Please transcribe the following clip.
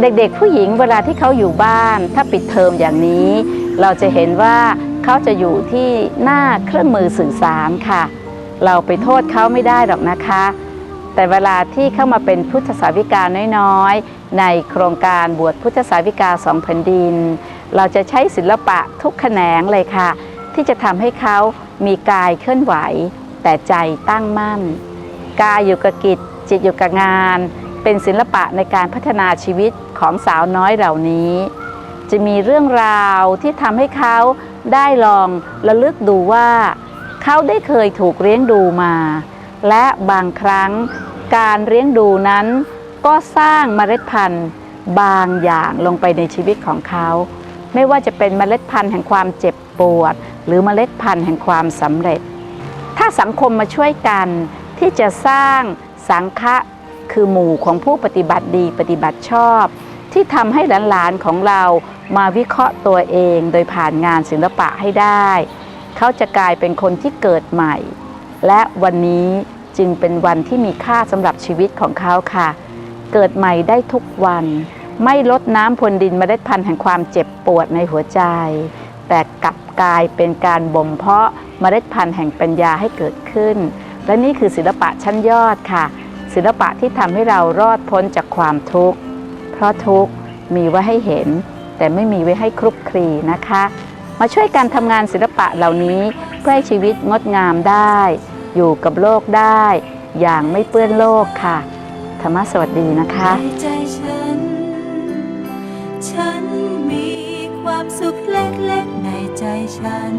เด็กๆ ผู้หญิงเวลาที่เขาอยู่บ้าน ถ้าปิดเทอมอย่างนี้ เราจะเห็นว่าเขาจะอยู่ที่หน้าเครื่องมือสื่อสารค่ะ เราไปโทษเขาไม่ได้หรอกนะคะ แต่เวลาที่เข้ามาเป็นพุทธสาวิกาน้อยๆ ในโครงการบวชพุทธสาวิกาสองแผ่นดิน เราจะใช้ศิลปะทุกแขนงเลยค่ะ ที่จะทำให้เขามีกายเคลื่อนไหว แต่ใจตั้งมั่น กายอยู่กับกิจจิตอยู่กับงาน เป็นศิลปะในการพัฒนาชีวิตของสาวน้อยเหล่านี้ จะมีเรื่องราวที่ทำให้เขาได้ลองระลึกดูว่า เขาได้เคยถูกเลี้ยงดูมา และบางครั้งการเลี้ยงดูนั้น ก็สร้างเมล็ดพันธุ์บางอย่างลงไปในชีวิตของเขา ไม่ว่าจะเป็นเมล็ดพันธุ์แห่งความเจ็บปวด หรือเมล็ดพันธุ์แห่งความสำเร็จ ถ้าสังคมมาช่วยกันที่จะสร้างสังฆะ คือหมู่ของผู้ปฏิบัติดีปฏิบัติชอบ ที่ทำให้หลานๆของเรามาวิเคราะห์ตัวเองโดยผ่านงานศิลปะให้ได้ เขาจะกลายเป็นคนที่เกิดใหม่ และวันนี้จึงเป็นวันที่มีค่าสำหรับชีวิตของเขาค่ะ เกิดใหม่ได้ทุกวัน ไม่ลดน้ำพรนดินมเมล็ดพันธุ์แห่งความเจ็บปวดในหัวใจ แต่กลับกลายเป็นการบ่มเพาะเมล็ดพันธุ์แห่งปัญญาให้เกิดขึ้น และนี่คือศิลปะชั้นยอดค่ะ ศิลปะที่ทำให้เรารอดพ้นจากความทุกข์ เพราะทุกข์มีไว้ให้เห็น แต่ไม่มีไว้ให้คลุกคลีนะคะ มาช่วยกันทำงานศิลปะเหล่านี้เพื่อให้ชีวิตงดงามได้ อยู่กับโลกได้ อย่างไม่เปื้อนโลกค่ะ ธรรมะสวัสดีนะคะใจฉัน ฉันมีความสุขเล็กๆในใจฉัน